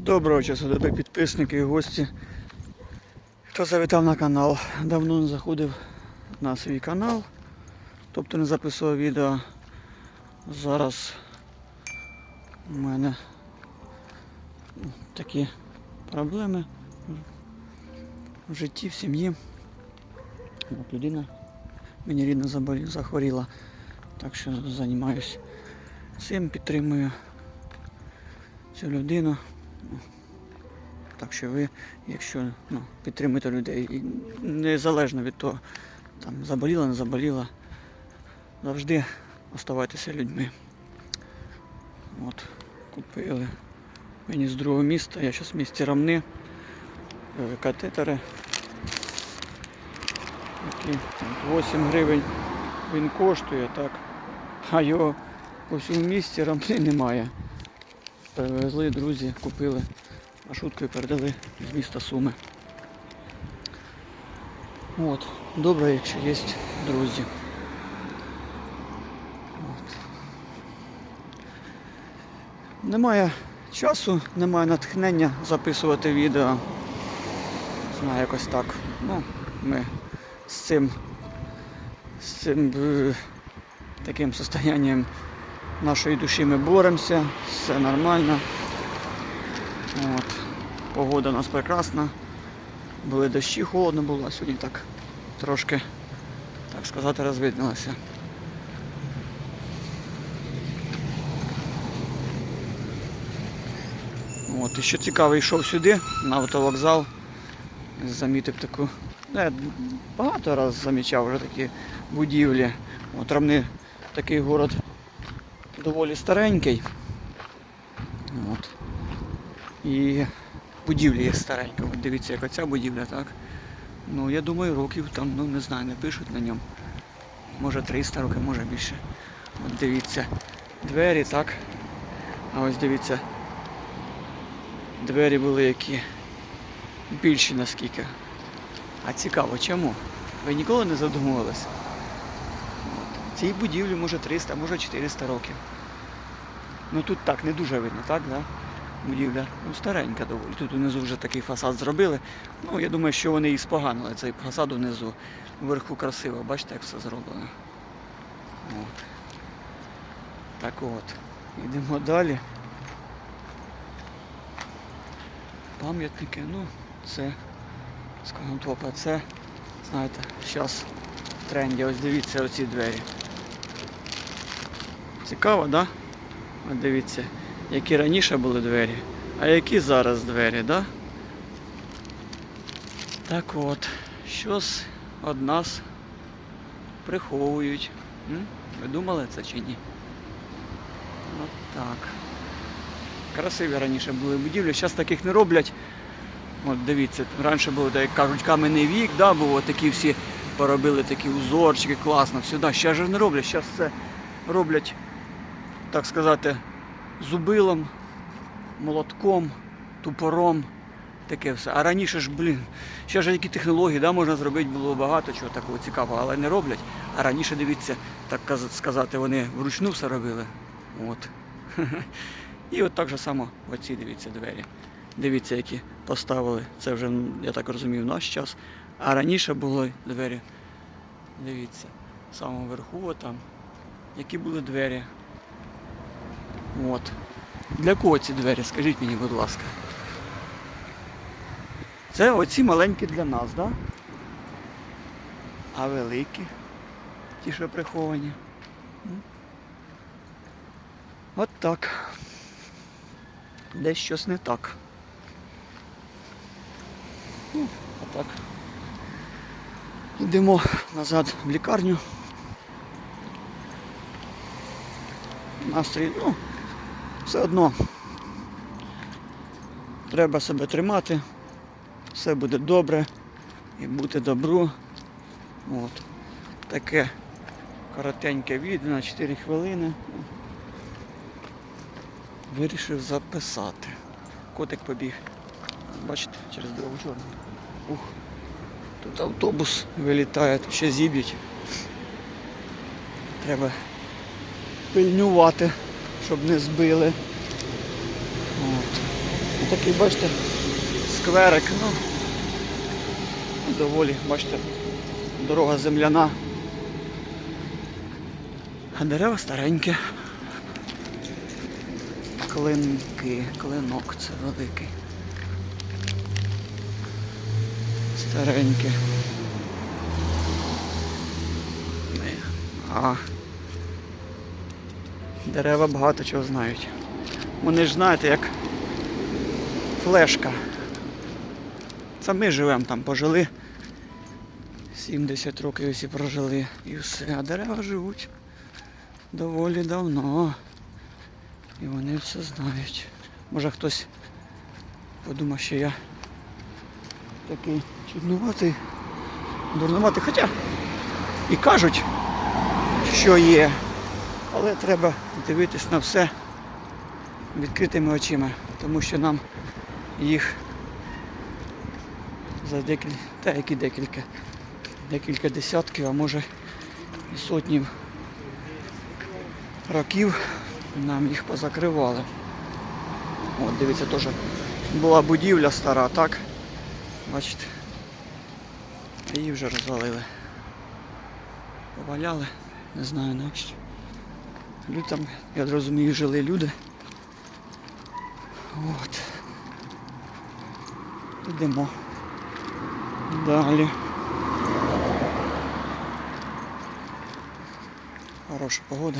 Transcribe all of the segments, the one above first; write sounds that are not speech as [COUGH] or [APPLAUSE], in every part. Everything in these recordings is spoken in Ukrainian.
Доброго часу доби підписники і гості. Хто завітав на канал, давно не заходив на свій канал, тобто не записував відео. Зараз у мене такі проблеми в житті, в сім'ї. От людина мені заболі- захворіла, так що займаюся цим, підтримую цю людину. Так що ви, якщо ну, підтримуєте людей, незалежно від того, там заболіла, не заболіла, завжди оставайтеся людьми. От, купили мені з другого міста, я зараз в місті Рамни, е, катетери. Які 8 гривень він коштує, так. А його по всьому місті Рамни немає. Привезли друзі, купили маршруткою передали з міста Суми. От. Добре, якщо є друзі. От. Немає часу, немає натхнення записувати відео. Знаю, якось так. Ну, ми з цим, з цим е, таким состоянням нашої душі ми боремося, все нормально. От. Погода у нас прекрасна. Були дощі, холодно було, а сьогодні так трошки, так сказати, розвиднилося. От, і що цікаво, йшов сюди, на автовокзал, замітив таку. ну, Я багато разів замічав вже такі будівлі. От Рамни такий город доволі старенький. От. І будівлі є старенька. От дивіться, як оця будівля, так? Ну, я думаю, років там, ну не знаю, не пишуть на ньому. Може 300 років, може більше. От дивіться, двері, так. А ось дивіться. Двері були які більші наскільки. А цікаво, чому? Ви ніколи не задумувалися? Цій будівлі може 300, може 400 років. Ну тут так не дуже видно, так? Да? будівля ну, старенька доволі. Тут внизу вже такий фасад зробили. Ну, я думаю, що вони і споганили цей фасад внизу. Вверху красиво, бачите, як все зроблено. От. Так от. Йдемо далі. Пам'ятники, ну, це, так, це, знаєте, зараз в тренді. Ось дивіться оці двері. Цікаво? Да? От дивіться які раніше були двері, а які зараз двері, да? Так от, щось од нас приховують. Ви думали це чи ні? От так. Красиві раніше були будівлі, зараз таких не роблять. От дивіться, раніше було, як кажуть, кам'яний вік, да, було такі всі поробили такі узорчики, класно, да, зараз же не роблять, зараз це роблять, так сказати, зубилом, молотком, тупором, таке все. А раніше ж, блін, ще ж які технології, да, можна зробити, було багато чого такого цікавого, але не роблять. А раніше, дивіться, так сказати, вони вручну все робили. От. [LAUGHS] І от так же само оці, дивіться, двері. Дивіться, які поставили. Це вже, я так розумію, в наш час. А раніше були двері. Дивіться, в самому верху, отам, які були двері. От. Для кого ці двері? Скажіть мені, будь ласка. Це оці маленькі для нас, так? Да? А великі, ті, що приховані. От так. Десь щось не так. Ну, отак. Йдемо назад в лікарню. Настрій, ну, все одно треба себе тримати, все буде добре і бути добру. От. Таке коротеньке відео на 4 хвилини. Вирішив записати. Котик побіг. Бачите, через дорогу чорну. Ух. Тут автобус вилітає, ще зіб'ють. Треба пильнувати, щоб не збили. От. такий, бачите, скверик. Ну, ну, доволі, бачите, дорога земляна. А дерева старенькі. Клинки, клинок це великий. Старенькі. А. Дерева багато чого знають. Вони ж знаєте, як флешка. Це ми живемо там, пожили. 70 років усі прожили і все. А дерева живуть доволі давно. І вони все знають. Може хтось подумав, що я такий чуднуватий, дурнуватий. Хоча і кажуть, що є. Але треба дивитись на все відкритими очима, тому що нам їх за декілька, та які декілька, декілька десятків, а може і сотнів років нам їх позакривали. От, дивіться, теж була будівля стара, так? Бачите? Її вже розвалили. Поваляли, не знаю навіщо. Люди там, я розумію, жили люди. От. Йдемо. Далі. Хороша погода.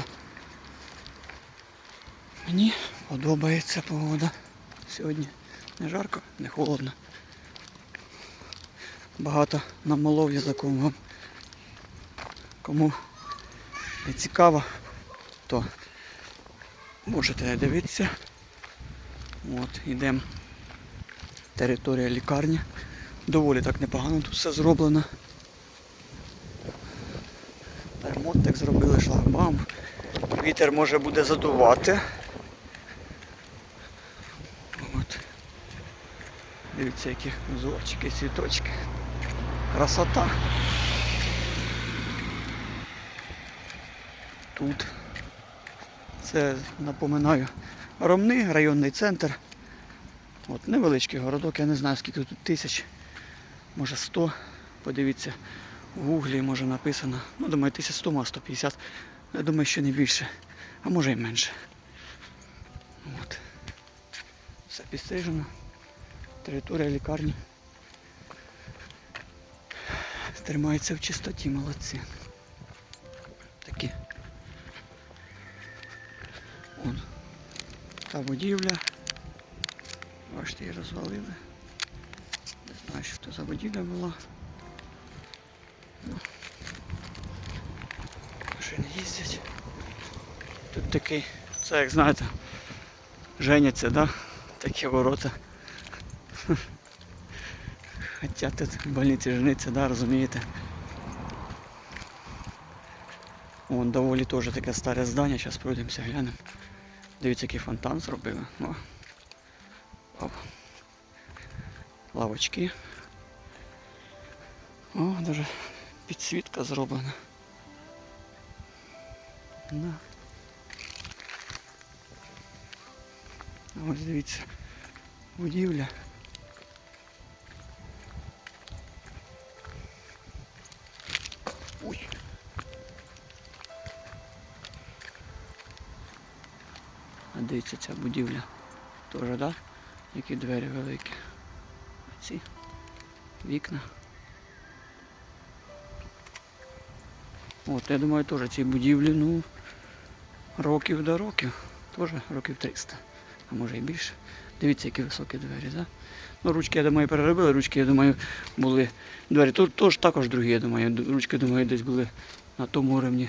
Мені подобається погода. Сьогодні не жарко, не холодно. Багато намолов язиком вам. Кому не цікаво, то можете дивитися. От, йдемо. Територія лікарні. Доволі так непогано тут все зроблено. Так зробили шлагбаум. Вітер може буде задувати. От. Дивіться, які узорчики, цвіточки. Красота. Тут. Це, напоминаю, Ромни, районний центр. От невеличкий городок, я не знаю скільки тут тисяч, може 100. Подивіться, в гуглі може написано. Ну, думаю, 1100, може 150. Я думаю, що не більше, а може і менше. От. Все підстрижено. Територія лікарні. Тримається в чистоті, молодці. Та будівля. Бачите, її розвалили. Не знаю, що це за будівля була. Ну. Машини їздять. Тут такий, це як знаєте, женяться, да? Такі ворота. Хоча тут в больниці жениться, да, розумієте. Вон доволі теж таке старе здання, зараз пройдемося, глянемо. Дивіться, який фонтан зробили. О. Оп. Лавочки. О, даже підсвітка зроблена. Да. Ось дивіться. Будівля. А дивіться ця будівля. Тоже, да? Які двері великі. Ці вікна. От, я думаю, теж ці будівлі, ну, років до років. Теж років 300, а може і більше. Дивіться, які високі двері, да? Ну, ручки, я думаю, переробили, ручки, я думаю, були. Двері тут теж також другі, я думаю. Ручки, думаю, десь були на тому рівні.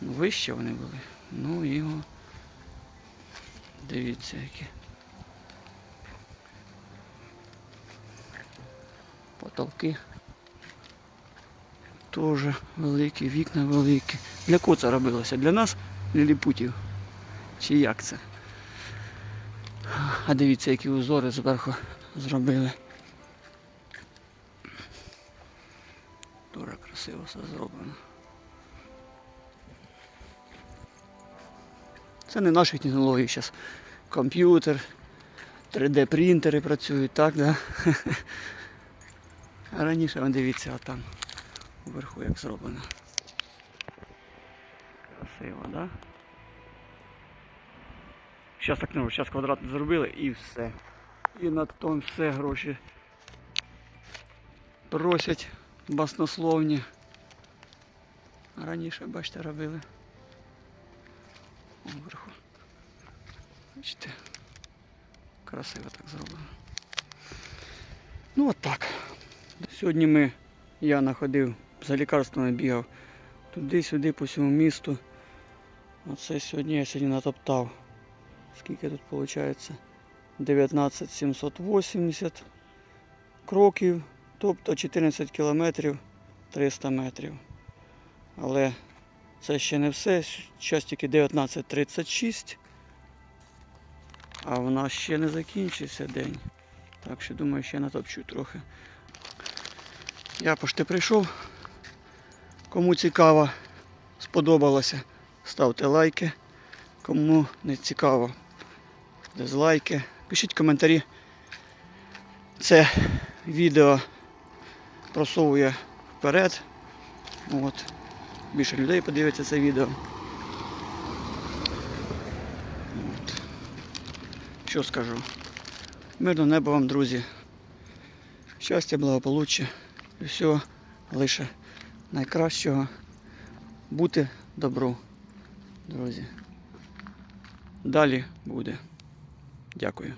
Ну, вище вони були. Ну і о, дивіться які. Потолки. Теж великі, вікна великі. Для кого це робилося? Для нас, ліліпутів? Чи як це? А дивіться, які узори зверху зробили. Дуже красиво все зроблено. Це не наші технології зараз. Комп'ютер, 3D принтери працюють, так, да? А раніше, вон дивіться, а там вверху як зроблено. Красиво, да? Зараз так не роблю, зараз квадрат зробили і все. І на тому все гроші просять баснословні. Раніше, бачите, робили. Вон Вверху. Бачите. Красиво так зроблено. Ну от так. Сьогодні ми, я находив, за лікарствами бігав туди-сюди по всьому місту. Оце сьогодні я сьогодні натоптав. Скільки тут виходить? 19 780 кроків, тобто 14 кілометрів 300 метрів. Але це ще не все. Час тільки 19.36. А в нас ще не закінчився день. Так що думаю, ще натопчу трохи. Я пошти прийшов. Кому цікаво, сподобалося, ставте лайки. Кому не цікаво, дизлайки. Пишіть коментарі. Це відео просовує вперед. От. Більше людей подивиться це відео. От. Що скажу? Мирного неба вам, друзі. Щастя, благополуччя і всього лише найкращого. Бути добру, друзі. Далі буде. Дякую.